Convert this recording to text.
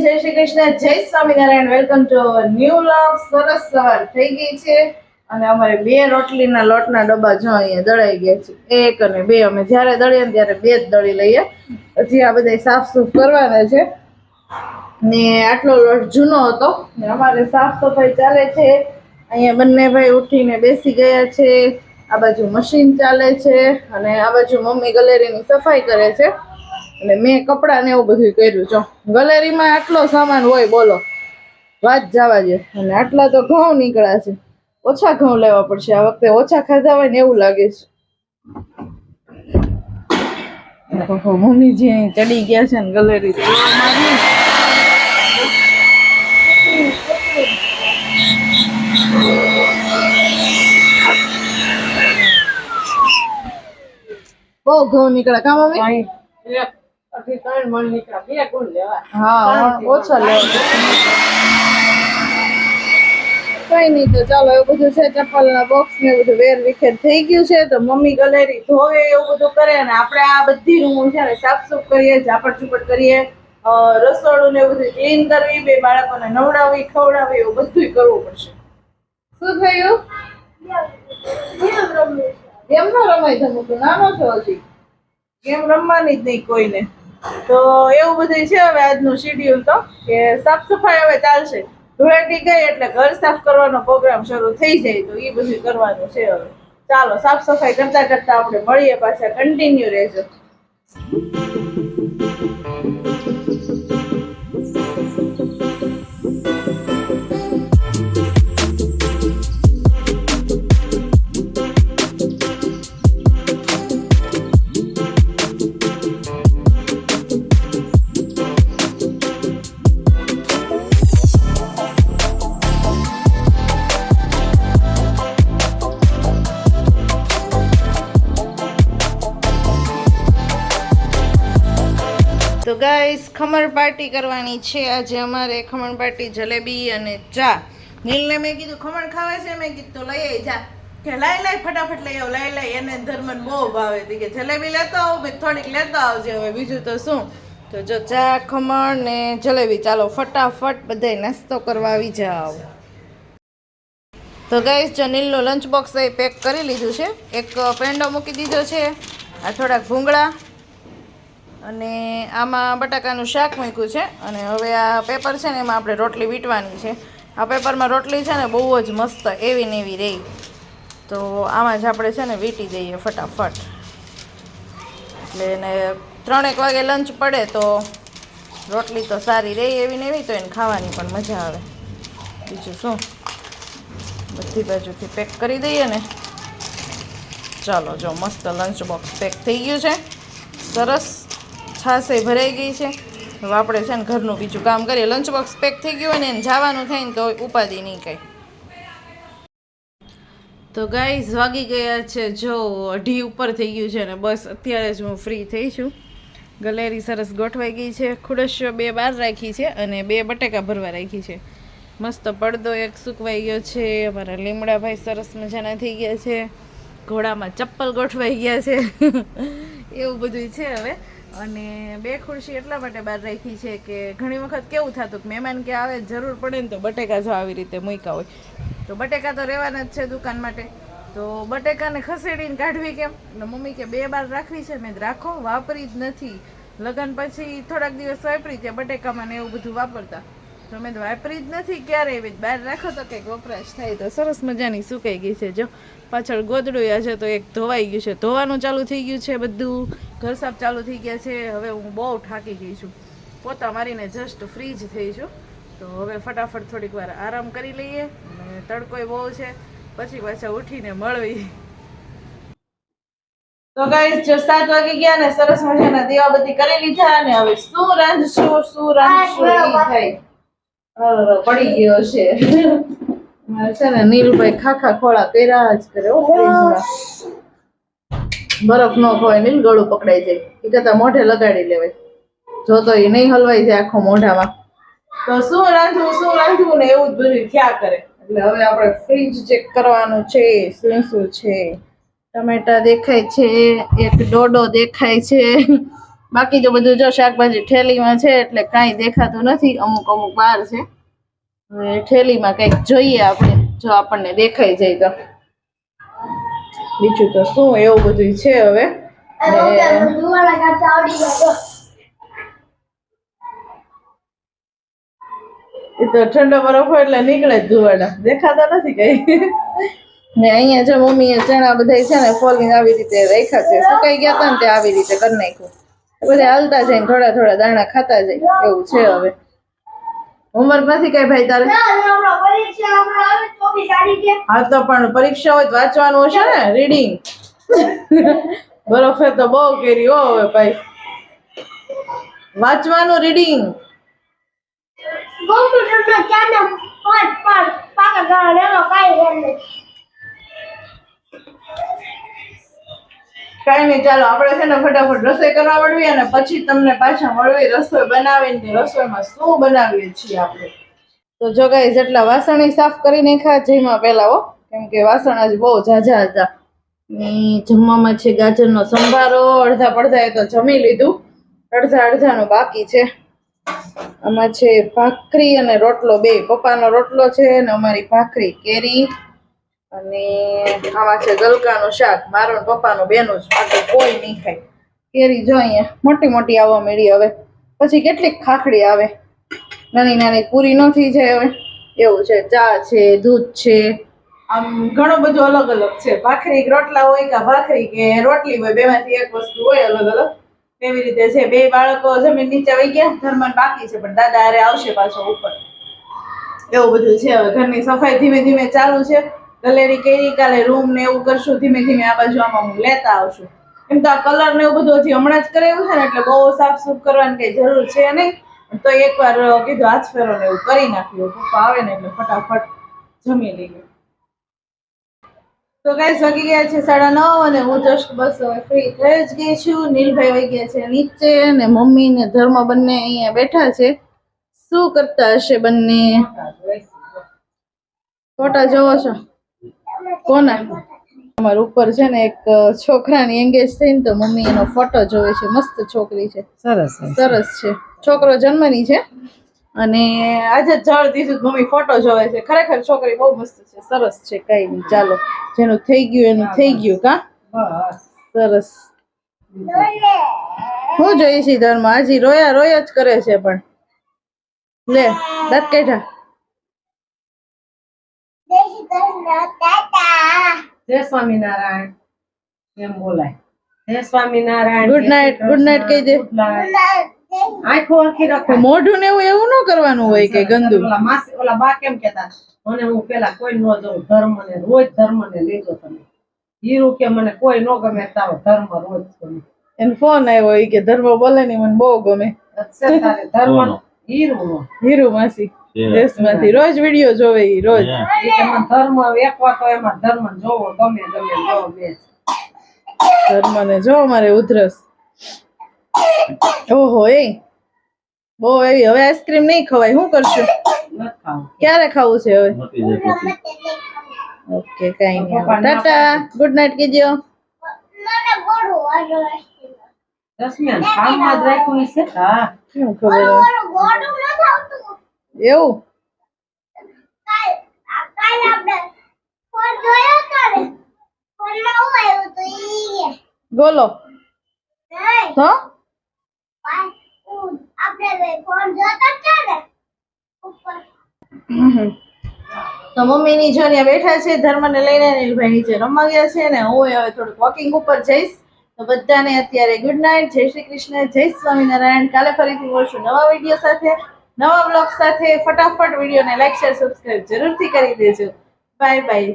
જય શ્રી કૃષ્ણ, જય Swaminarayan. Welcome to new look સરસ સવાર થઈ ગઈ છે. અને અમારે બે રોટલીના લોટના ડબ્બા જો અહીંયા દળાઈ ગયા છે. એક અને બે. અમે જ્યારે દળીએ ને ત્યારે બે જ દળી લઈએ. પછી આ બધા સાફ સૂફ કરવાના છે. ને આટલો લોટ જૂનો હતો. ને અમારે સાફ સફાઈ ચાલે છે. અહીંયા બંને ભાઈ ઉઠીને બેસી ગયા છે. આ બાજુ મશીન ચાલે છે. અને આ બાજુ મમ્મી ગલેરીની સફાઈ કરે છે. અને મેં કપડાં ને એવું બધું કર્યું. જો, ગલેરીમાં આટલો સામાન હોય, બોલો. વાત જવા દે અને આટલા તો ઘઉં નીકળ્યા છે. ઓછા ઘઉં લેવા પડશે. આ વખતે ઓછા ખાધા હોય ને એવું લાગે છે. મમ્મીજી ચડી ગયા છે ને ગલેરી. બહુ ઘઉં નીકળ્યા. કા, મમ્મી? હા ઓછા લેવા કઈ નહીં તો ચાલો એવું બધું છે ચપ્પલ ના બોક્સ ને બધું વેર વિખેર થઈ ગયું છે તો મમ્મી ગલેરી ધોવે એવું બધું કરે અને આપણે આ બધી રૂમ છે ને સાફ સુફ કરીએ ઝાપડ ઝુપટ કરીએ રસોડું ને બધું ક્લીન કરવી બે બાળકોને નવડાવવી ખવડાવવી એવું બધું કરવું પડશે. શું થયું? ગેમ ન રમાય તમે તો નાનો છો હજી? ગેમ રમવાની જ નહીં કોઈને. તો એવું બધું છે હવે આજનું શેડ્યુલ તો, કે સાફ સફાઈ હવે ચાલશે. ધૂળેટી ગઈ એટલે ઘર સાફ કરવાનો પ્રોગ્રામ શરૂ થઈ જાય તો એ બધું કરવાનું છે હવે. ચાલો, સાફ સફાઈ કરતા કરતા આપણે મળીએ પાછા કન્ટિન્યુ રહેજો. ગાઈસ ખમણ પાર્ટી કરવાની છે. આજે અમારે ખમણ પાર્ટી જલેબી અને ચા. નીલને મેં કીધું, ખમણ ખાવા છે? મેં કીધું લઈ આવી જા. કે લઈ લાઈ ફટાફટ લઈ આવ લઈ લઈ એને ધર્મન બહુ ભાવે હતી કે, જલેબી લેતો આવું, મેં થોડીક લેતો આવજે, હવે બીજું તો શું? તો જો ચા, ખમણ ને જલેબી, ચાલો ફટાફટ બધાય નાસ્તો કરવા આવી જાઓ. તો ગાઈસ જો નીલનું લંચ બોક્સ એ પેક કરી લીધું છે. એક પેંડો મૂકી દીધો છે. આ થોડાક ભૂંગળા. અને આમાં બટાકાનું શાક મૂક્યું છે અને હવે આ પેપર છે ને એમાં આપણે રોટલી વીંટવાની છે. આ પેપરમાં રોટલી છે ને બહુ જ મસ્ત એવી ને એવી રહી. તો આમાં જ આપણે છે ને વીંટી દઈએ ફટાફટ. એટલે એને ત્રણેક વાગે લંચ પડે તો રોટલી તો સારી રહી એવી ને એવી, તો એને ખાવાની પણ મજા આવે. બીજું શું? બધી બાજુથી પેક કરી દઈએ ને. ચાલો, જો મસ્ત લંચ બોક્સ પેક થઈ ગયું છે. સરસ. છાશે ભરાઈ ગઈ છે. હવે આપણે છે ને ઘરનું બીજું કામ કરીએ. લંચ બોક્સ પેક થઈ ગયું હોય ને એને જવાનું થાય ને તો ઉપાધિ નહીં કંઈ. તો ગાઈઝ વાગી ગયા છે. જો, અઢી ઉપર થઈ ગયું છે ને બસ, અત્યારે જ હું ફ્રી થઈ છું. ગલેરી સરસ ગોઠવાઈ ગઈ છે. ખુડશીઓ બે બાર રાખી છે અને બે બટેકા ભરવા રાખી છે. મસ્ત પડદો એક સુકવાઈ ગયો છે. અમારા લીમડાભાઈ સરસ મજાના થઈ ગયા છે. ઘોડામાં ચપ્પલ ગોઠવાઈ ગયા છે. એવું બધું છે હવે. અને બે ખુરશી એટલા માટે બહાર રાખી છે કે ઘણી વખત કેવું થતું કે મહેમાન કે આવે, જરૂર પડે ને તો બટેકા જો આવી રીતે મૂક્યા હોય. તો બટેકા તો રહેવાના જ છે દુકાન માટે. તો બટેકાને ખસેડીને કાઢવી કેમ? એટલે મમ્મી કે બે બાર રાખવી છે મેં રાખો, વાપરી જ નથી. લગ્ન પછી થોડાક દિવસ વાપરી ત્યાં બટેકામાં ને એવું બધું વાપરતા. તો વાપરી જ નથી ક્યારે એવી બહાર રાખો તો કંઈક વપરાશ થાય તો સરસ મજાની સુકાઈ ગઈ છે. જો પાછળ ગોદડું છે તો એક ધોવાઈ ગયું છે. ધોવાનું ચાલુ થઈ ગયું છે બધું. ઘર સાફ ચાલુ થઈ ગયા છે. હવે હું બહુ થાકી ગઈ છું. પોતા મારીને જસ્ટ ફ્રી જ થઈ છું. તો હવે ફટાફટ થોડીક વાર આરામ કરી લઈએ. અને તડકોય બહુ છે. પછી પાછા ઉઠીને મળવી. તો ગાઈસ જો સાત વાગી ગયા ને સરસ મજાના દીવાબત્તી કરી લીધા અને હવે શું રાંધશું શું રાંધશું એ થાય. પડી ગયો છે. છે ને નીલભાઈ ખાખા ખોળા પહેરા જ કરે બરફ નો હોય નીલ ગળું પકડાઈ જાય. એ કરતા મોઢે લગાડી લેવાય. જો તો એ નહીં હલવાઈ જાય આખો મોઢામાં. તો શું રાંધવું શું રાંધવું ને એવું જ બધું થયા કરે. એટલે હવે આપણે ફ્રીજ ચેક કરવાનું છે શું શું છે. ટમેટા દેખાય છે એક ડોડો દેખાય છે. બાકી તો બધું જો શાકભાજી ઠેલીમાં છે એટલે કાંઈ દેખાતું નથી. અમુક અમુક બહાર છે. ઠેલીમાં કંઈક જોઈએ આપણે જો આપણને દેખાઈ જાય તો. બીજું તો શું એવું બધું છે હવે? એ તો ઠંડો બરફ હોય એટલે નીકળે જ ધુવાડા દેખાતા નથી કઈ. ને અહીંયા જો મમ્મીએ ચણા બધા છે ને ફોલિંગ આવી રીતે રાખ્યા છે. સુકાઈ ગયા હતા ને તે આવી રીતે કરી નાખ્યું. બધા હાલતા જાય થોડા થોડા દાણા ખાતા જાય. એવું છે હવે. હોમવર્ક નથી કઈ ભાઈ તારે? હા તો પણ પરીક્ષા હોય તો વાંચવાનું હશે ને રીડિંગ બરફે તો બહુ કેરી હો હવે ભાઈ. વાંચવાનું રીડિંગ કઈ નહીં, ચાલો, આપણે છે ને ફટાફટ રસોઈ કરવા મળવી અને પછી તમને પાછા મળવી રસોઈ બનાવીને રસોઈમાં શું બનાવીએ છીએ આપણે. તો જો ગાઈ જેટલા વાસણ સાફ કરી નાખ્યા, જેમાં પહેલા હો, કેમ કે વાસણ આજે બહુ ઝાઝા હતા. જમવામાં છે ગાજરનો સંભારો, અડધા પડધા એ તો જમી લીધું. અડધા અડધાનું બાકી છે. આમાં છે ભાખરી અને રોટલો, બે પપ્પાનો રોટલો છે અને અમારી ભાખરી કેરી. અને આમાં છે ગલકાનું શાક મારો પપ્પાનું બેનું જ બાકી કોઈ નહીં ખાય. કેરી જો અહીંયા મોટી મોટી આવવા મળી હવે. પછી કેટલીક ખાખડી આવે. નાની નાની પૂરી ન થઈ હવે. એવું છે, ચા છે, દૂધ છે. આમ ઘણું બધું અલગ અલગ છે. ભાખરી રોટલા હોય કે ભાખરી કે રોટલી હોય, બેમાંથી એક વસ્તુ હોય અલગ અલગ. એવી રીતે છે, બે બાળકો જમીન નીચે આવી ગયા ધર્મન બાકી છે, પણ દાદા અરે આવશે પાછો ઉપર. એવું બધું છે, હવે ઘરની સફાઈ ધીમે ધીમે ચાલુ છે. ગલેરી કરી કાલે રૂમ ને એવું કરશું ધીમે ધીમે આ બાજુ આમાં હું લેતા આવશું. એમ તો આ કલર ને એવું બધું હજી હમણાં જ કરેલું છે ને એટલે બહુ સાફ સૂફ કરવાની કઈ જરૂર છે નહીં. તો એકવાર કીધું હાથ ફેરો ને એવું કરી નાખ્યું. પપ્પા આવે ને એટલે ફટાફટ જમી લઈએ. તો કઈ વાગી ગયા છે સાડા નવ અને હું જસ્ટ બસ ફ્રી થઈ જ ગઈ છું. નીલભાઈ વહી ગયા છે નીચે ને મમ્મી ને ધર્મ બંને અહીંયા બેઠા છે. શું કરતા હશે બંને? ફોટા જોવો છો? કોના? અમારા ઉપર છે ને એક છોકરાની એંગેજ થઈને તો મમ્મી એનો ફોટો જોવે છે મસ્ત છોકરી છે. સરસ સરસ છે. છોકરો જન્મની છે અને આજે જ જળ દીધું મમ્મી ફોટો જોવે છે. ખરેખર છોકરી બહુ મસ્ત છે. સરસ છે કઈ નહીં. ચાલો જેનું થઈ ગયું એનું થઈ ગયું કા? સરસ. હું જોઈ છી ધર્મ? હજી રોયા રોયા જ કરે છે પણ. લે દાંત કાઢ્યા. જય સ્વામિનારાયણ. એમ બોલાય. જય Swaminarayan good night good night કહી દે. Good આંખો આખી રાખો. મોઢું ને એવું એવું ન કરવાનું હોય કે ગંદુ. ઓલા માસી ઓલા બા કેમ કેતા મને હું પેલા કોઈ ન જોઉં ધર્મ ને રોજ ધર્મ ને લેજો તમે. હીરું કે મને કોઈ ન ગમે તારો ધર્મ રોજ ગમે. એને ફોન આવ્યો કે ધર્મ બોલે ને મને બહુ ગમે. ધર્મ હીરું હીરુ માસી. દેશમાંથી રોજ વીડિયો જોવે ઈ રોજ. એમાં ધર્મ એક તો એમાં ધર્મ જોવો ગમે ગમે જોવો બે. ધર્મ ને જો મારે ઉધરસ. ઓહો એ. બહુ એવી હવે આઈસ્ક્રીમ નહીં ખવાય શું કરશું? ક્યારે ખાવું છે હવે? ઓકે કઈ નહીં. ટાટા. ગુડ નાઇટ કીજો દસમિયાન કામમાં જ છે હા. શું ખબર? એવું? બોલો. તો. તો મમ્મીની જો ત્યાં બેઠા છે ધર્મને લઈને નીલભાઈ નીચે રમવા ગયા છે ને હું હવે થોડુંક વોકિંગ ઉપર જઈશ. તો બધાને અત્યારે ગુડ નાઇટ જય શ્રી કૃષ્ણ. જય સ્વામિનારાયણ. કાલે ફરીથી મળશું નવા વીડિયો સાથે. નવા બ્લોગ સાથે ફટાફટ વિડીયોને લાઈક શેર સબસ્ક્રાઈબ જરૂરથી કરી દેજો. Bye bye